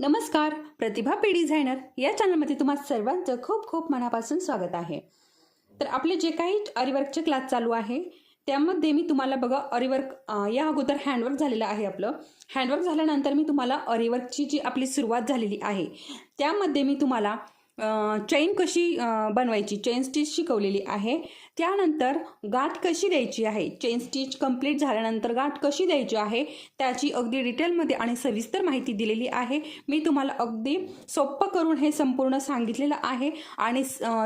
नमस्कार प्रतिभा P designer. या चॅनलमध्ये तुम्हा सर्वांचं खूप खूप मनापासून स्वागत आहे. तर आपले जे काही अरिवर्कचे क्लास चालू आहे त्यामध्ये मी तुम्हाला बघा अरिवर्क या अगोदर हँडवर्क झालेलं आहे आपलं. हँडवर्क झाल्यानंतर मी तुम्हाला अरिवर्कची जी आपली सुरुवात झालेली आहे त्यामध्ये मी तुम्हाला चेन कशी बनवायची चेन स्टिच शिकवलेली आहे. त्यानंतर गाठ कशी द्यायची आहे? चेन स्टिच कंप्लीट झाल्यानंतर गाठ कशी द्यायची आहे? त्याची अगदी डिटेलमध्ये आणि सविस्तर माहिती दिलेली आहे. मी तुम्हाला अगदी सोपं करून हे संपूर्ण सांगितलेलं आहे आणि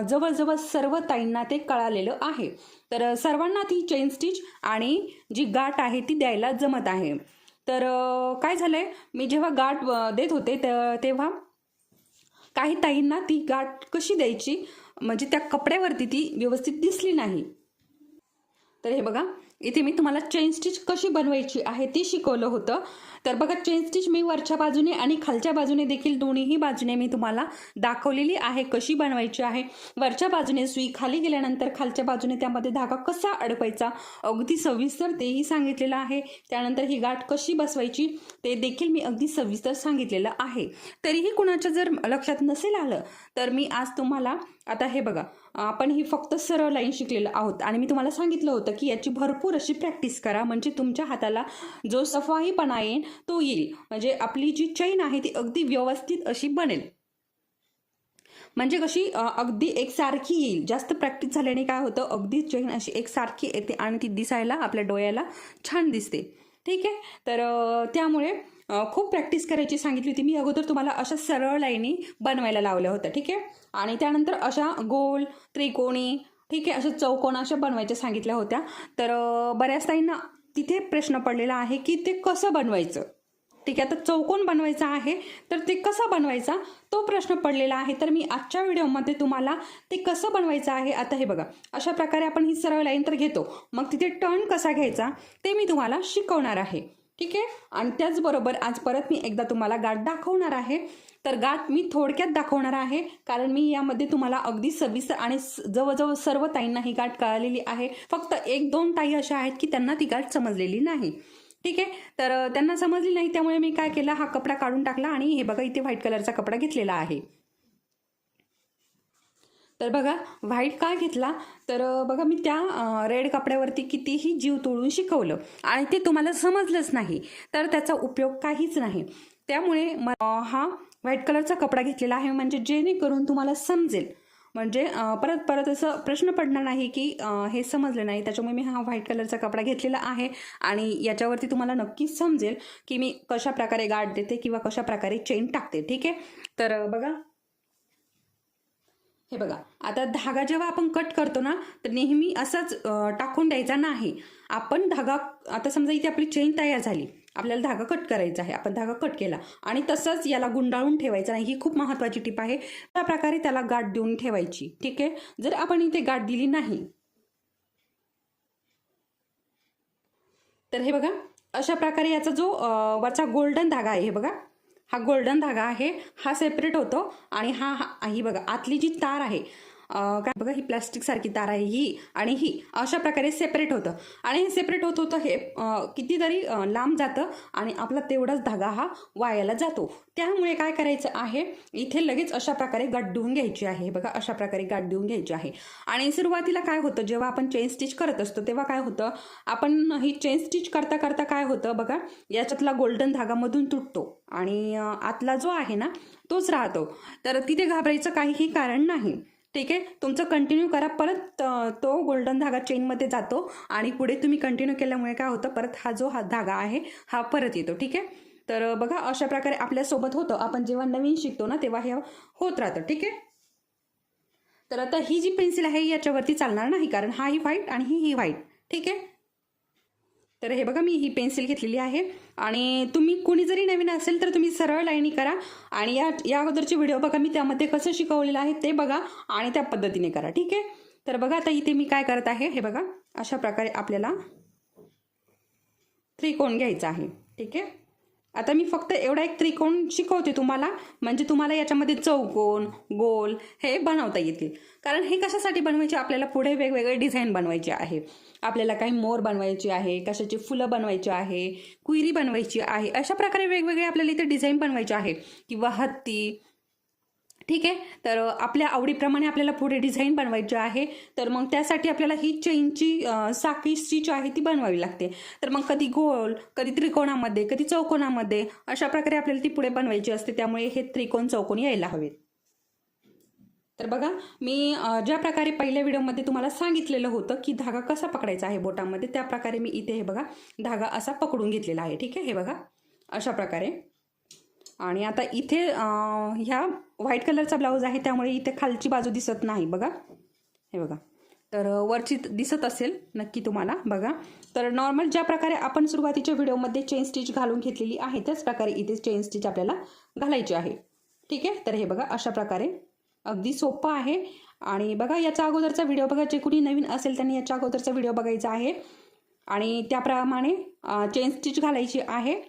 जवळजवळ सर्व ताईंना ते कळालेलं आहे. तर सर्वांना ती चेन स्टिच आणि जी गाठ आहे ती द्यायला जमत आहे. तर काय झालं आहे मी जेव्हा गाठ देत होते त- तेव्हा काही ताईंना ती गाठ कशी द्यायची? म्हणजे त्या कपड्यावरती ती व्यवस्थित दिसली नाही. तर हे बघा इथे मी तुम्हाला चेन स्टिच कशी बनवायची आहे ती शिकवलं होतं. तर बघा चेन स्टिच मी वरच्या बाजूने आणि खालच्या बाजूने देखील दोन्हीही बाजूने मी तुम्हाला दाखवलेली आहे कशी बनवायची आहे. वरच्या बाजूने सुई खाली गेल्यानंतर खालच्या बाजूने त्यामध्ये धागा कसा अडकवायचा अगदी सविस्तर तेही सांगितलेलं आहे. त्यानंतर ही गाठ कशी बसवायची ते देखील मी अगदी सविस्तर सांगितलेलं आहे. तरीही कुणाच्या जर लक्षात नसेल आलं तर मी आज तुम्हाला आता हे बघा आपण ही फक्त सरळ लाईन शिकलेलं आहोत आणि मी तुम्हाला सांगितलं होतं की याची भरपूर अशी प्रॅक्टिस करा म्हणजे तुमच्या हाताला जो सफाईपणा येईल तो येईल. म्हणजे आपली जी चैन आहे ती अगदी व्यवस्थित अशी बनेल. म्हणजे कशी अगदी एकसारखी येईल. जास्त प्रॅक्टिस झाल्याने काय होतं अगदी चैन अशी एकसारखी येते आणि ती दिसायला आपल्या डोळ्याला छान दिसते. ठीक आहे? तर त्यामुळे खूप प्रॅक्टिस करायची सांगितली होती. मी अगोदर तुम्हाला अशा सरळ लाईनी बनवायला लावल्या होत्या. ठीक आहे? आणि त्यानंतर अशा गोल त्रिकोणी ठीक आहे? अशा चौकोन अशा बनवायच्या सांगितल्या होत्या. तर बऱ्याच ताईंना तिथे प्रश्न पडलेला आहे की ते कसं बनवायचं? ठीक आहे आता चौकोन बनवायचा आहे तर ते कसं बनवायचा? तो प्रश्न पडलेला आहे. तर मी आजच्या व्हिडिओमध्ये तुम्हाला ते कसं बनवायचं आहे आता हे बघा. अशा प्रकारे आपण ही सरळ लाईन तर घेतो. मग तिथे टर्न कसा घ्यायचा ते मी तुम्हाला शिकवणार आहे. ठीक आहे? आणि त्याचबरोबर आज परत मी एकदा तुम्हाला गाठ दाखवणार आहे. तर गाठ मी थोडक्यात दाखवणार आहे कारण मी यामध्ये तुम्हाला अगदी सविस्तर आणि जवळजवळ सर्व ताईंना ही गाठ कळालेली आहे. फक्त एक दोन ताई अशा आहेत की त्यांना ती गाठ समजलेली नाही. ठीक आहे? तर त्यांना समजली नाही त्यामुळे मी काय केलं हा कपडा काढून टाकला आणि हे बघा इथे व्हाईट कलरचा कपडा घेतलेला आहे. तर बघा व्हाईट का घेतला? तर बघा मी त्या रेड कपड्यावरती कितीही जीव तोडून शिकवलं आणि ते तुम्हाला समजलंच नाही. तर त्याचा उपयोग काहीच नाही. त्यामुळे हा व्हाईट कलरचा कपडा घेतलेला आहे. म्हणजे जेणेकरून तुम्हाला समजेल. म्हणजे परत परत असं प्रश्न पडणार नाही की हे समजलं नाही. त्याच्यामुळे मी हा व्हाईट कलरचा कपडा घेतलेला आहे आणि याच्यावरती तुम्हाला नक्की समजेल की मी कशा प्रकारे गाठ देते किंवा कशा प्रकारे चेन टाकते. ठीक आहे? तर बघा. हे बघा. आता धागा जेव्हा आपण कट करतो ना तर नेहमी असाच टाकून द्यायचा नाही. आपण धागा आता समजा इथे आपली चेन तयार झाली. आपल्याला धागा कट करायचा आहे. आपण धागा कट केला. आणि तसंच याला गुंडाळून ठेवायचं नाही. ही खूप महत्त्वाची टीप आहे. त्या प्रकारे त्याला गाठ देऊन ठेवायची. ठीक आहे? जर आपण इथे गाठ दिली नाही तर हे बघा अशा प्रकारे याचा जो वरचा गोल्डन धागा आहे हे बघा. हा गोल्डन धागा आहे. हा सेपरेट होतो. आणि हा हा- ही बघा आतली जी तार आहे काय बघा ही प्लॅस्टिकसारखी तार आहे ही आणि ही. अशा प्रकारे सेपरेट होतं. आणि हे सेपरेट होत होतं हे कितीतरी लांब जातं आणि आपला तेवढाच धागा हा वायाला जातो. त्यामुळे काय करायचं आहे इथे लगेच अशा प्रकारे गाठ देऊन घ्यायची आहे. बघा अशा प्रकारे गाठ देऊन घ्यायची आहे. आणि सुरुवातीला काय होतं जेव्हा आपण चेन स्टिच करत असतो तेव्हा काय होतं आपण ही चेन स्टिच करता करता काय होतं बघा याच्यातला गोल्डन धागामधून तुटतो. आणि आतला जो आहे ना तोच राहतो. तर तिथे घाबरायचं काहीही कारण नाही. ठीक आहे? तुमचं कंटिन्यू करा. परत तो गोल्डन धागा चेनमध्ये जातो आणि पुढे तुम्ही कंटिन्यू केल्यामुळे काय होतं? परत हा जो हा धागा आहे हा परत येतो. ठीक आहे? तर बघा अशा प्रकारे आपल्यासोबत होतं. आपण जेव्हा नवीन शिकतो ना तेव्हा हे होत राहतं. ठीक आहे? तर आता ही जी पेन्सिल आहे याच्यावरती चालणार नाही कारण हा ही व्हाईट आणि ही ही व्हाईट ठीक आहे? तर हे बघा मी ही पेन्सिल घेतलेली आहे. आणि तुम्ही कुणी जरी नवीन असेल तर तुम्ही सरळ लाईनी करा. आणि या या अगोदरचे व्हिडिओ बघा मी त्यामध्ये कसं शिकवलेलं आहे ते बघा आणि त्या पद्धतीने करा ठीक आहे? तर बघा आता इथे मी काय करत आहे हे बघा अशा प्रकारे आपल्याला त्रिकोण घ्यायचा आहे ठीक आहे? आता मी फक्त एवढा एक त्रिकोण शिकवते तुम्हाला. म्हणजे तुम्हाला याच्यामध्ये चौकोन गोल हे बनवता येतील. कारण हे कशासाठी बनवायचे? आपल्याला पुढे वेगवेगळे डिझाईन बनवायचे आहे. आपल्याला काही मोर बनवायचे आहे कशाची फुलं बनवायची आहे कुयरी बनवायची आहे. अशा प्रकारे वेगवेगळे आपल्याला इथे डिझाईन बनवायचे आहे. किंवा हत्ती ठीक आहे? तर आपल्या आवडीप्रमाणे आपल्याला पुढे डिझाईन बनवायची आहे. तर मग त्यासाठी आपल्याला ही चेनची अ, साखळी स्टिच आहे ती बनवावी लागते. तर मग कधी गोल कधी त्रिकोणामध्ये कधी चौकोनामध्ये अशा प्रकारे आपल्याला ती पुढे बनवायची असते. त्यामुळे हे त्रिकोण चौकोन यायला हवेत. तर बघा मी ज्या प्रकारे पहिल्या व्हिडिओमध्ये तुम्हाला सांगितलेलं होतं की धागा कसा पकडायचा आहे बोटामध्ये त्या प्रकारे मी इथे हे बघा धागा असा पकडून घेतलेला आहे. ठीक आहे? हे बघा अशा प्रकारे. आणि आता इथे ह्या व्हाईट कलरचा ब्लाऊज आहे त्यामुळे इथे खालची बाजू दिसत नाही बघा. हे बघा. तर वरची दिसत असेल नक्की तुम्हाला बघा. तर नॉर्मल ज्या प्रकारे आपण सुरुवातीच्या व्हिडिओमध्ये चेन स्टिच घालून घेतलेली आहे त्याच प्रकारे इथे चेन स्टिच आपल्याला घालायची आहे. ठीक आहे? तर हे बघा अशा प्रकारे. अगदी सोपं आहे. आणि बघा याच्या अगोदरचा व्हिडिओ बघा जे कुणी नवीन असेल त्यांनी याच्या अगोदरचा व्हिडिओ बघायचा आहे. आणि त्याप्रमाणे चेन स्टिच घालायची आहे.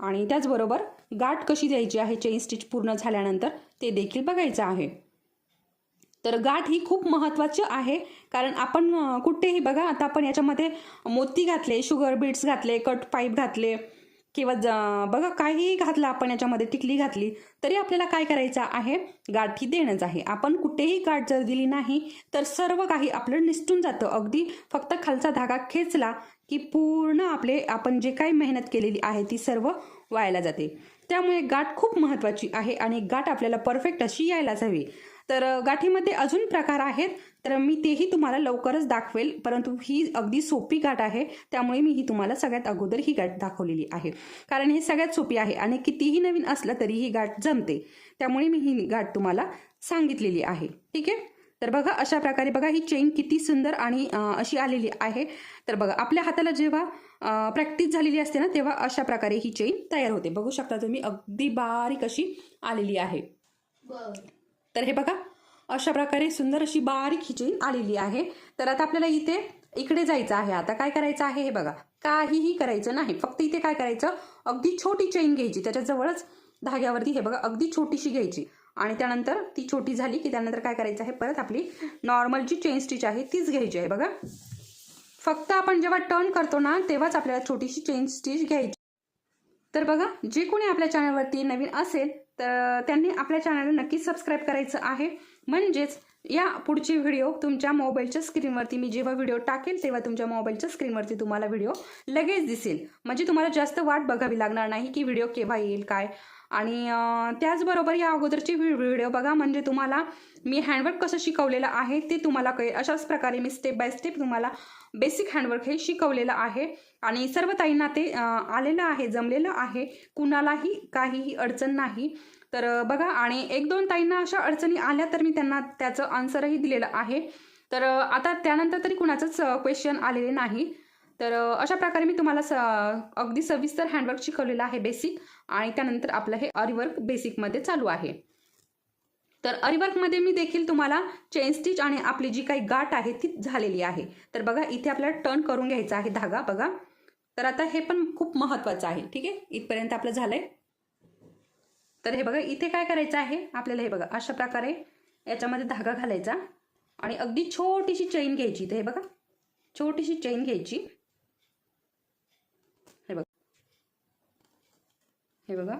आणि त्याचबरोबर गाठ कशी द्यायची आहे? चेन स्टिच पूर्ण झाल्यानंतर ते देखील बघायचं आहे. तर गाठ ही खूप महत्त्वाची आहे कारण आपण कुठेही बघा आता आपण याच्यामध्ये मोती घातले शुगर बीट्स घातले कट पाईप घातले किंवा ज बघा काहीही घातलं आपण याच्यामध्ये टिकली घातली तरी आपल्याला काय करायचं आहे? गाठ ही देणंच आहे. आपण कुठेही गाठ जर दिली नाही तर सर्व काही आपलं निसटून जातं. अगदी फक्त खालचा धागा खेचला की पूर्ण आपले आपण जे काही मेहनत केलेली आहे ती सर्व वायाला जाते. त्यामुळे गाठ खूप महत्त्वाची आहे आणि गाठ आपल्याला परफेक्ट अशी यायलाच हवी. तर गाठीमध्ये अजून प्रकार आहेत. तर मी तेही तुम्हाला लवकरच दाखवेल परंतु ही अगदी सोपी गाठ आहे. त्यामुळे मी ही तुम्हाला सगळ्यात अगोदर ही गाठ दाखवलेली आहे. कारण ही सगळ्यात सोपी आहे आणि कितीही नवीन असलं तरी ही गाठ जमते. त्यामुळे मी ही गाठ तुम्हाला सांगितलेली आहे. ठीक आहे? तर बघा अशा प्रकारे बघा ही चेन किती सुंदर आणि अशी आलेली आहे. तर बघा आपल्या हाताला जेव्हा प्रॅक्टिस झालेली असते ना तेव्हा अशा प्रकारे ही चेन तयार होते. बघू शकता तुम्ही अगदी बारीक अशी आलेली आहे. तर हे बघा अशा प्रकारे सुंदर अशी बारीक ही चेन आलेली आहे. तर आता आपल्याला इथे इकडे जायचं आहे. आता काय करायचं आहे हे बघा. काहीही करायचं नाही. फक्त इथे काय करायचं? अगदी छोटी चेन घ्यायची. त्याच्याजवळच धाग्यावरती हे बघा अगदी छोटीशी घ्यायची. आणि त्यानंतर ती छोटी झाली की त्यानंतर काय करायचं आहे? परत आपली नॉर्मल जी चेन स्टिच आहे तीच घ्यायची आहे बघा. फक्त आपण जेव्हा टर्न करतो ना तेव्हाच आपल्याला छोटीशी चेन स्टिच घ्यायची. तर बघा जे कोणी आपल्या चॅनलवरती नवीन असेल तर त्यांनी आपल्या चॅनलला नक्कीच सबस्क्राईब करायचं आहे. म्हणजेच या पुढची व्हिडिओ तुमच्या मोबाईलच्या स्क्रीनवरती मी जेव्हा व्हिडिओ टाकेल तेव्हा तुमच्या मोबाईलच्या स्क्रीनवरती तुम्हाला व्हिडिओ लगेच दिसेल. म्हणजे तुम्हाला जास्त वाट बघावी लागणार नाही की व्हिडिओ केव्हा येईल काय. आणि त्याचबरोबर या अगोदरचे व्हिडिओ बघा म्हणजे तुम्हाला मी हँडवर्क कसं शिकवलेलं आहे ते तुम्हाला कळेल. अशाच प्रकारे मी स्टेप बाय स्टेप तुम्हाला बेसिक हँडवर्क हे शिकवलेलं आहे. आणि सर्व ताईंना ते आलेलं आहे जमलेलं आहे. कुणालाही काहीही अडचण नाही. तर बघा आणि एक दोन ताईंना अशा अडचणी आल्या तर मी त्यांना त्याचं आन्सरही दिलेलं आहे. तर आता त्यानंतर तरी कुणाचंच क्वेश्चन आलेले नाही. तर अशा प्रकारे मी तुम्हाला स अगदी सविस्तर हँडवर्क शिकवलेलं आहे बेसिक आणि त्यानंतर आपलं हे अरिवर्क बेसिकमध्ये चालू आहे. तर अरिवर्कमध्ये मी देखील तुम्हाला चेन स्टिच आणि आपली जी काही गाठ आहे ती झालेली आहे. तर बघा इथे आपल्याला टर्न करून घ्यायचा आहे धागा बघा. तर आता हे पण खूप महत्त्वाचं आहे ठीक आहे? इथपर्यंत आपलं झालंय. तर हे बघा इथे काय करायचं आहे? आपल्याला हे बघा अशा प्रकारे याच्यामध्ये धागा घालायचा आणि अगदी छोटीशी चेन घ्यायची इथे हे बघा. छोटीशी चेन घ्यायची हे बघा हे बघा.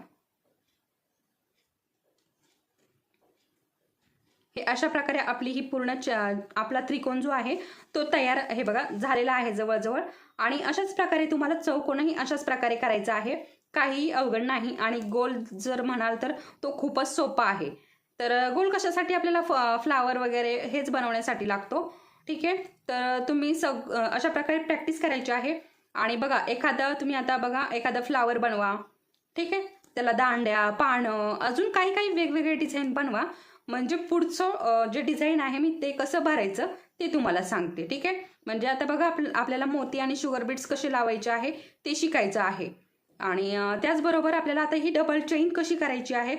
हे अशा प्रकारे आपली ही पूर्ण च- आपला त्रिकोण जो आहे तो तयार हे बघा झालेला आहे जवळजवळ. आणि अशाच प्रकारे तुम्हाला चौकोनही अशाच प्रकारे करायचा आहे काहीही अवघड नाही. आणि गोल जर म्हणाल तर तो खूपच सोपा आहे. तर गोल कशासाठी आपल्याला फ फ्लावर वगैरे हेच बनवण्यासाठी लागतो? ठीक आहे? तर तुम्ही सग अशा प्रकारे प्रॅक्टिस करायची आहे. आणि बघा एखादा तुम्ही आता बघा एखादा फ्लावर बनवा. ठीक आहे? त्याला दांड्या पानं अजून काही काही वेगवेगळे डिझाईन बनवा. म्हणजे पुढचं जे डिझाईन आहे मी ते कसं भरायचं ते तुम्हाला सांगते ठीक आहे? म्हणजे आता बघा आप आपल्याला मोती आणि शुगर बीट्स कसे लावायचे आहे ते शिकायचं आहे. आणि त्याचबरोबर आपल्याला आता ही डबल चेन कशी करायची आहे?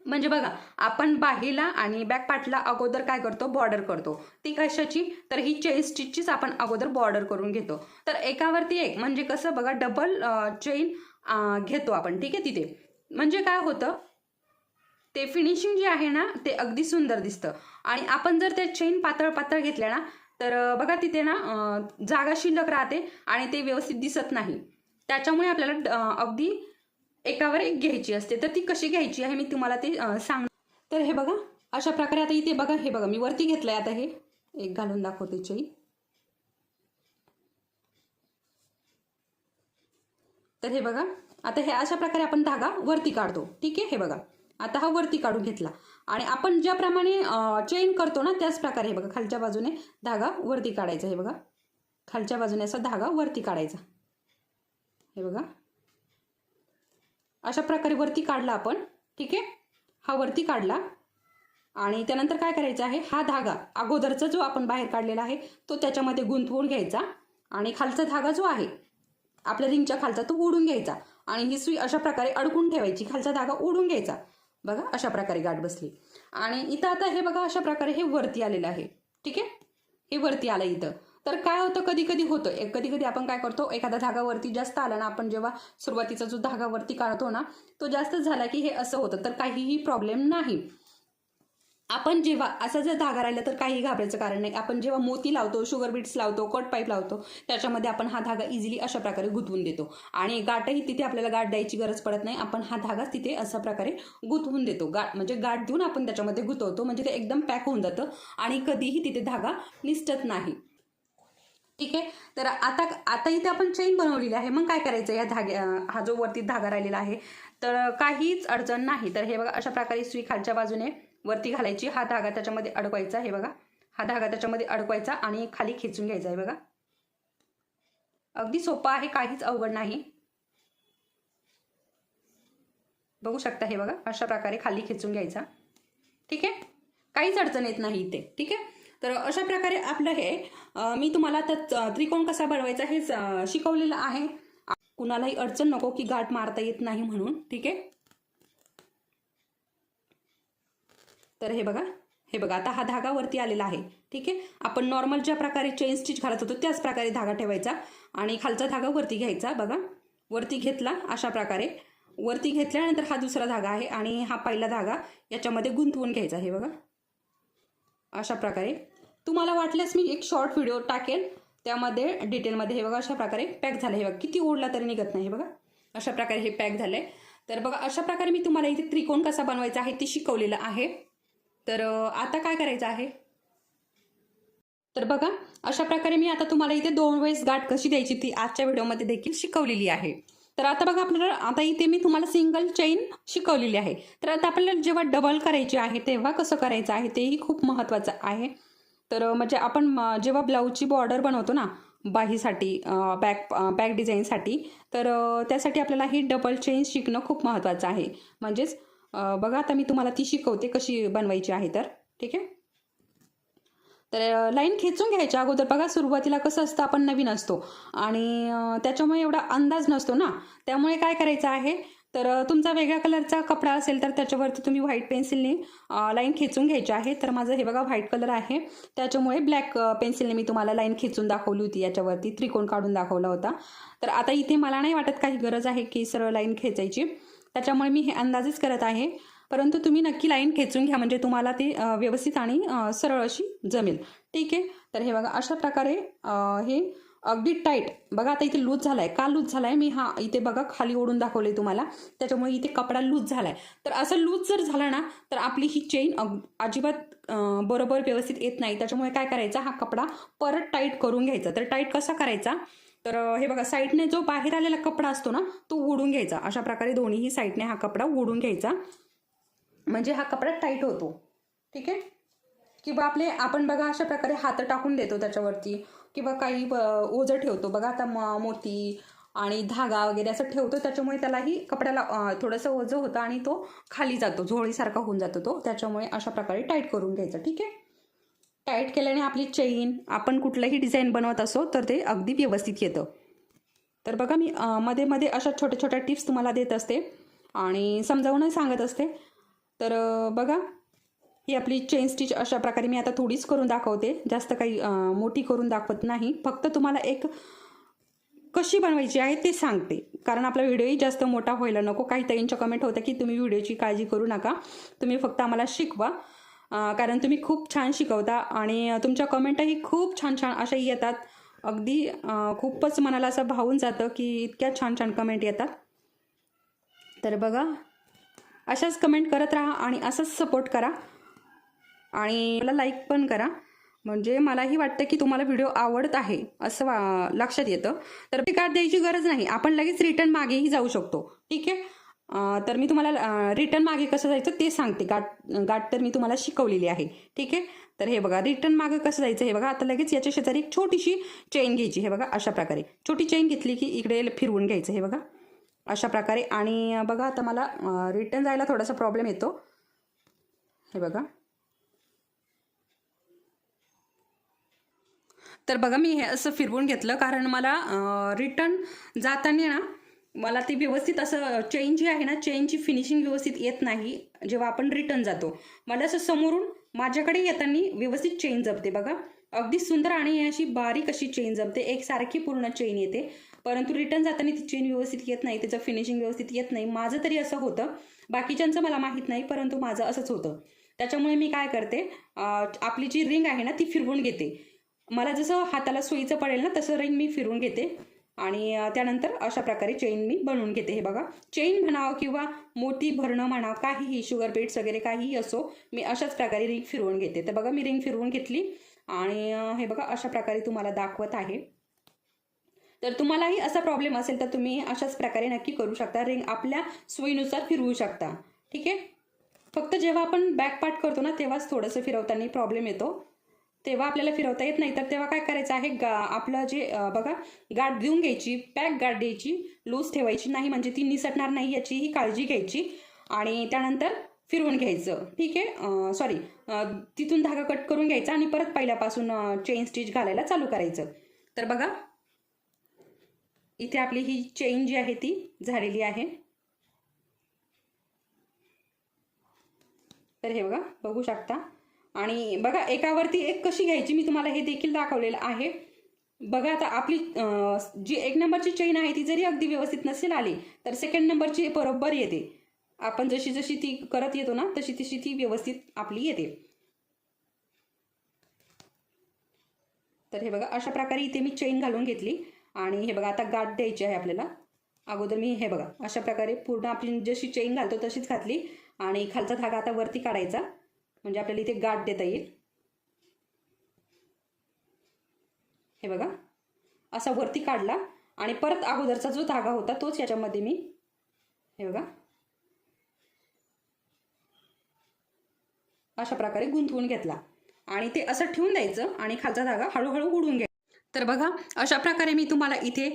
म्हणजे बघा आपण बाहीला आणि बॅक पार्टला अगोदर काय करतो? बॉर्डर करतो. ती कशाची? तर ही चेन स्टिचचीच आपण अगोदर बॉर्डर करून घेतो. तर एकावरती एक म्हणजे कसं बघा डबल चेन घेतो आपण. ठीक आहे तिथे. म्हणजे काय होतं? ते फिनिशिंग जे आहे ना ते अगदी सुंदर दिसतं. आणि आपण जर ते चेन पातळ पातळ घेतल्या ना तर बघा तिथे ना जागा शिल्लक राहते आणि ते व्यवस्थित दिसत नाही. त्याच्यामुळे आपल्याला अगदी एकावर एक घ्यायची असते. तर ती कशी घ्यायची आहे मी तुम्हाला ते सांग. तर हे बघा अशा प्रकारे आता इथे बघा हे बघा मी वरती घेतलं आहे आता हे. एक घालून दाखवते चेन तर हे बघा आता हे अशा प्रकारे आपण धागा वरती काढतो. ठीक आहे? हे बघा. आता हा वरती काढून घेतला. आणि आपण ज्याप्रमाणे चेन करतो ना त्याच प्रकारे हे बघा खालच्या बाजूने धागा वरती काढायचा. हे बघा. खालच्या बाजूने असा धागा वरती काढायचा. हे बघा. अशा प्रकारे वरती काढला आपण. ठीक आहे? हा वरती काढला. आणि त्यानंतर काय करायचं आहे? हा धागा अगोदरचा जो आपण बाहेर काढलेला आहे तो त्याच्यामध्ये गुंतवून घ्यायचा. आणि खालचा धागा जो आहे आपल्या रिंगच्या खालचा तो ओढून घ्यायचा. आणि ही सुई अशा प्रकारे अडकून ठेवायची खालचा धागा ओढून घ्यायचा. बघा अशा प्रकारे गाठ बसली. आणि इथं आता हे बघा अशा प्रकारे हे वरती आलेलं आहे. ठीक आहे? हे वरती आलं इथं. तर काय होतं? कधी कधी होतं. एक कधी कधी आपण काय करतो? एखादा धागा वरती जास्त आला ना आपण जेव्हा सुरुवातीचा जो धागा वरती काढतो ना तो जास्त झाला की हे असं होतं. तर काहीही प्रॉब्लेम नाही. आपण जेव्हा असा जर धागा राहिला तर काही घाबरायचं कारण नाही. आपण जेव्हा मोती लावतो शुगर बीट्स लावतो कट पाईप लावतो त्याच्यामध्ये आपण हा धागा इझिली अशा प्रकारे गुंतवून देतो. आणि गाठही तिथे आपल्याला गाठ द्यायची गरज पडत नाही. आपण हा धागा तिथे अशा प्रकारे गुंतवून देतो. गाठ म्हणजे गाठ देऊन आपण त्याच्यामध्ये गुंतवतो. म्हणजे ते एकदम पॅक होऊन जातं आणि कधीही तिथे धागा निसटत नाही. ठीक आहे? तर आता आता इथे आपण चेन बनवलेली आहे. मग काय करायचं या धाग्या हा जो वरती धागा राहिलेला आहे? तर काहीच अडचण नाही. तर हे बघा अशा प्रकारे सुई खालच्या बाजूने वरती घालायची. हा धागा त्याच्यामध्ये अडकवायचा हे बघा. हा धागा त्याच्यामध्ये अडकवायचा आणि खाली खेचून घ्यायचा आहे बघा. अगदी सोपं आहे काहीच अवघड नाही. बघू शकता हे बघा अशा प्रकारे खाली खेचून घ्यायचा. ठीक आहे? काहीच अडचण येत नाही इथे. ठीक आहे? तर अशा प्रकारे आपलं हे मी तुम्हाला आता त्रिकोण कसा बनवायचा हे शिकवलेलं आहे. कुणालाही अडचण नको की गाठ मारता येत नाही म्हणून. ठीक आहे? तर हे बघा हे बघा आता हा धागा वरती आलेला आहे. ठीक आहे? आपण नॉर्मल ज्या प्रकारे चेन स्टिच घालत होतो त्याच प्रकारे धागा ठेवायचा. आणि खालचा धागा वरती घ्यायचा बघा. वरती घेतला अशा प्रकारे. वरती घेतल्यानंतर हा दुसरा धागा आहे आणि हा पहिला धागा याच्यामध्ये गुंतवून घ्यायचा हे बघा. अशा प्रकारे. तुम्हाला वाटल्यास मी एक शॉर्ट व्हिडिओ टाकेल. त्यामध्ये डिटेलमध्ये हे बघा अशा प्रकारे पॅक झालं. हे बघा किती ओढला तरी निघत नाही हे बघा. अशा प्रकारे हे पॅक झालंय. तर बघा अशा प्रकारे मी तुम्हाला इथे त्रिकोण कसा बनवायचा आहे ते शिकवलेलं आहे. तर आता काय करायचं आहे? तर बघा अशा प्रकारे मी आता तुम्हाला इथे दोन वेळेस गाठ कशी द्यायची ती आजच्या व्हिडिओमध्ये देखील शिकवलेली आहे. तर आता बघा आपल्याला आता इथे मी तुम्हाला सिंगल चेन शिकवलेली आहे. तर आता आपल्याला जेव्हा डबल करायची आहे तेव्हा कसं करायचं आहे तेही खूप महत्त्वाचं आहे. तर म्हणजे आपण जेव्हा ब्लाऊजची बॉर्डर बनवतो ना बाहीसाठी बॅक बॅक डिझाईनसाठी तर त्यासाठी आपल्याला ही डबल चेन शिकणं खूप महत्त्वाचं आहे. म्हणजेच बघा आता मी तुम्हाला ती शिकवते कशी बनवायची आहे तर. ठीक आहे? तर लाईन खेचून घ्यायच्या अगोदर बघा सुरुवातीला कसं असतं आपण नवीन असतो. आणि त्याच्यामुळे एवढा अंदाज नसतो ना. त्यामुळे काय करायचं आहे? तर तुमचा वेगळ्या कलरचा कपडा असेल तर त्याच्यावरती तुम्ही व्हाईट पेन्सिलने लाईन खेचून घ्यायची आहे. तर माझं हे बघा व्हाईट कलर आहे. त्याच्यामुळे ब्लॅक पेन्सिलने मी तुम्हाला लाईन खेचून दाखवली होती. याच्यावरती त्रिकोण काढून दाखवला होता. तर आता इथे मला नाही वाटत काही गरज आहे की सरळ लाईन खेचायची. त्याच्यामुळे मी हे अंदाजेच करत आहे. परंतु तुम्ही नक्की लाईन खेचून घ्या म्हणजे तुम्हाला ती व्यवस्थित आणि सरळ अशी जमेल. ठीक आहे? तर हे बघा अशा प्रकारे हे अगदी टाईट बघा आता इथे लूज झाला आहे का लूज झाला आहे मी हा इथे बघा खाली ओढून दाखवले तुम्हाला. त्याच्यामुळे इथे कपडा लूज झाला आहे तर असं लूज जर झाला ना तर आपली ही चेन अग अजिबात बरोबर व्यवस्थित येत नाही. त्याच्यामुळे काय करायचा? हा कपडा परत टाईट करून घ्यायचा. तर टाईट कसा करायचा? तर हे बघा साईडने जो बाहेर आलेला कपडा असतो ना तो ओढून घ्यायचा. अशा प्रकारे दोन्हीही साईडने हा कपडा ओढून घ्यायचा. म्हणजे हा कपडा टाईट होतो. ठीक आहे? किंवा आपले आपण बघा अशा प्रकारे हात टाकून देतो त्याच्यावरती. किंवा काही ओझं ठेवतो. बघा आता म मोती आणि धागा वगैरे असं ठेवतो. त्याच्यामुळे त्यालाही कपड्याला थोडंसं ओझं होतं आणि तो खाली जातो. झोळीसारखा होऊन जातो तो. त्याच्यामुळे अशा प्रकारे टाईट करून घ्यायचा. ठीक आहे? टाईट केल्याने आपली चेन आपण कुठलंही डिझाईन बनवत असो तर ते अगदी व्यवस्थित येतं. तर बघा मी मध्ये मध्ये अशा छोट्या छोट्या टिप्स तुम्हाला देत असते. आणि समजावूनही सांगत असते. तर बघा ही आपली चेन स्टिच अशा प्रकारे मी आता थोडीच करून दाखवते. जास्त काही मोठी करून दाखवत नाही. फक्त तुम्हाला एक कशी बनवायची आहे ते सांगते. कारण आपला व्हिडिओही जास्त मोठा व्हायला नको. काही ताईंच्या कमेंट होत्या की तुम्ही व्हिडिओची काळजी करू नका. तुम्ही फक्त आम्हाला शिकवा. कारण तुम्ही खूप छान शिकवता आणि तुमच्या कमेंटही खूप छान छान अशाही येतात. अगदी खूपच मनाला असं भावून जातं की इतक्या छान छान कमेंट येतात. तर बघा अशाच कमेंट करत राहा आणि असंच सपोर्ट करा. आणि मला लाईक पण करा. म्हणजे मलाही वाटतं की तुम्हाला व्हिडिओ आवडत आहे असं वा लक्षात येतं. तर ते द्यायची गरज नाही. आपण लगेच रिटर्न मागेही जाऊ शकतो. ठीक आहे? तर मी तुम्हाला रिटर्न मागे कसं जायचं ते सांगते. गाठ गाठ तर मी तुम्हाला शिकवलेली आहे. ठीक आहे? तर हे बघा रिटर्न मागे कसं जायचं हे बघा. आता लगेच याच्या शेजारी एक छोटीशी चेन घ्यायची. हे बघा अशा प्रकारे. छोटी चेन घेतली की इकडे फिरवून घ्यायचं हे बघा. अशा प्रकारे. आणि बघा आता मला रिटर्न जायला थोडासा प्रॉब्लेम येतो. हे बघा. तर बघा मी हे असं फिरवून घेतलं. कारण मला रिटर्न जाताना ना मला ती व्यवस्थित असं चेन जी आहे ना चेनची फिनिशिंग व्यवस्थित येत नाही जेव्हा आपण रिटर्न जातो. मला असं समोरून माझ्याकडे येताना व्यवस्थित चेन जपते बघा. अगदी सुंदर आणि अशी बारीक अशी चेन जमते. एकसारखी पूर्ण चेन येते. परंतु रिटर्न जाताना ती चेन व्यवस्थित येत नाही त्याचं फिनिशिंग व्यवस्थित येत नाही. माझं तरी असं होतं. बाकीच्यांचं मला माहीत नाही परंतु माझं असंच होतं. त्याच्यामुळे मी काय करते आपली जी रिंग आहे ना ती फिरवून घेते. मला जसं हाताला सोयीचं पडेल ना तसं रिंग मी फिरवून घेते. आणि त्यानंतर अशा प्रकारे चेन मी बनवून घेते. हे बघा चेन म्हणावं किंवा मोती भरणं म्हणावं काहीही शुगर बीट्स वगैरे काहीही असो मी अशाच प्रकारे रिंग फिरवून घेते. तर बघा मी रिंग फिरवून घेतली आणि हे बघा अशा प्रकारे तुम्हाला दाखवत आहे. तर तुम्हालाही असा प्रॉब्लेम असेल तर तुम्ही अशाच प्रकारे नक्की करू शकता. रिंग आपल्या सोयीनुसार फिरवू शकता. ठीक आहे? फक्त जेव्हा आपण बॅक पार्ट करतो ना तेव्हाच थोडंसं फिरवताना प्रॉब्लेम येतो. तेव्हा आपल्याला फिरवता येत नाही. तर तेव्हा काय करायचं आहे? गा आपलं जे बघा गाठ देऊन घ्यायची पॅक गाठ द्यायची लूज ठेवायची नाही म्हणजे ती निसटणार नाही याचीही काळजी घ्यायची आणि त्यानंतर फिरवून घ्यायचं. ठीक आहे? सॉरी तिथून धागा कट करून घ्यायचा आणि परत पहिल्यापासून चेन स्टिच घालायला चालू करायचं. तर बघा इथे आपली ही चेन जी आहे ती झालेली आहे. तर हे बघा बघू शकता. आणि बघा एकावरती एक कशी घ्यायची मी तुम्हाला हे देखील दाखवलेलं आहे. बघा आता आपली जी एक नंबरची चेन आहे ती जरी अगदी व्यवस्थित नसेल आली तर सेकंड नंबरची बरोबर येते. आपण जशी जशी ती करत येतो ना तशी तशी ती व्यवस्थित आपली येते. तर हे बघा अशा प्रकारे इथे मी चेन घालून घेतली. आणि हे बघा आता गाठ द्यायची आहे आपल्याला. अगोदर मी हे बघा अशा प्रकारे पूर्ण आपली जशी चेन घालतो तशीच घातली. आणि खालचा धागा आता वरती काढायचा. म्हणजे आपल्याला इथे गाठ देता येईल. हे बघा. असा वरती काढला आणि परत अगोदरचा जो धागा होता तोच याच्यामध्ये मी हे बघा. अशा प्रकारे गुंतवून घेतला. आणि ते असं ठेवून द्यायचं आणि खालचा धागा हळूहळू उडून घ्यायचा. तर बघा अशा प्रकारे मी तुम्हाला इथे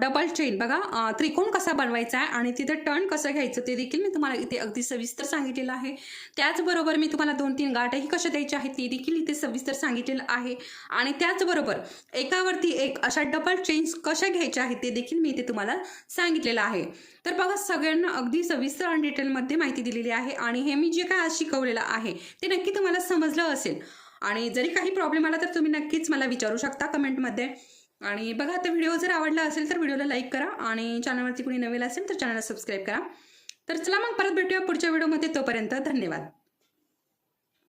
डबल चेन बघा त्रिकोण कसा बनवायचा आहे आणि तिथे टर्न कसं घ्यायचं ते देखील मी तुम्हाला इथे अगदी सविस्तर सांगितलेलं आहे. त्याचबरोबर मी तुम्हाला दोन तीन गाठही कशा द्यायच्या आहेत ते देखील इथे सविस्तर सांगितलेलं आहे. आणि त्याचबरोबर एकावरती एक अशा डबल चेन्स कशा घ्यायच्या आहेत ते देखील मी इथे तुम्हाला सांगितलेलं आहे. तर बघा सगळ्यांना अगदी सविस्तर आणि डिटेलमध्ये माहिती दिलेली आहे आणि हे मी जे काय आज शिकवलेलं आहे ते नक्की तुम्हाला समजलं असेल. आणि जरी काही प्रॉब्लेम आला तर तुम्ही नक्कीच मला विचारू शकता कमेंटमध्ये. आणि बघा आता व्हिडिओ जर आवडला असेल तर व्हिडिओला लाईक करा आणि चॅनलवरती कुणी नवीन असेल तर चॅनलला सबस्क्राईब करा. तर चला मग परत भेटूया पुढच्या व्हिडिओमध्ये तोपर्यंत धन्यवाद.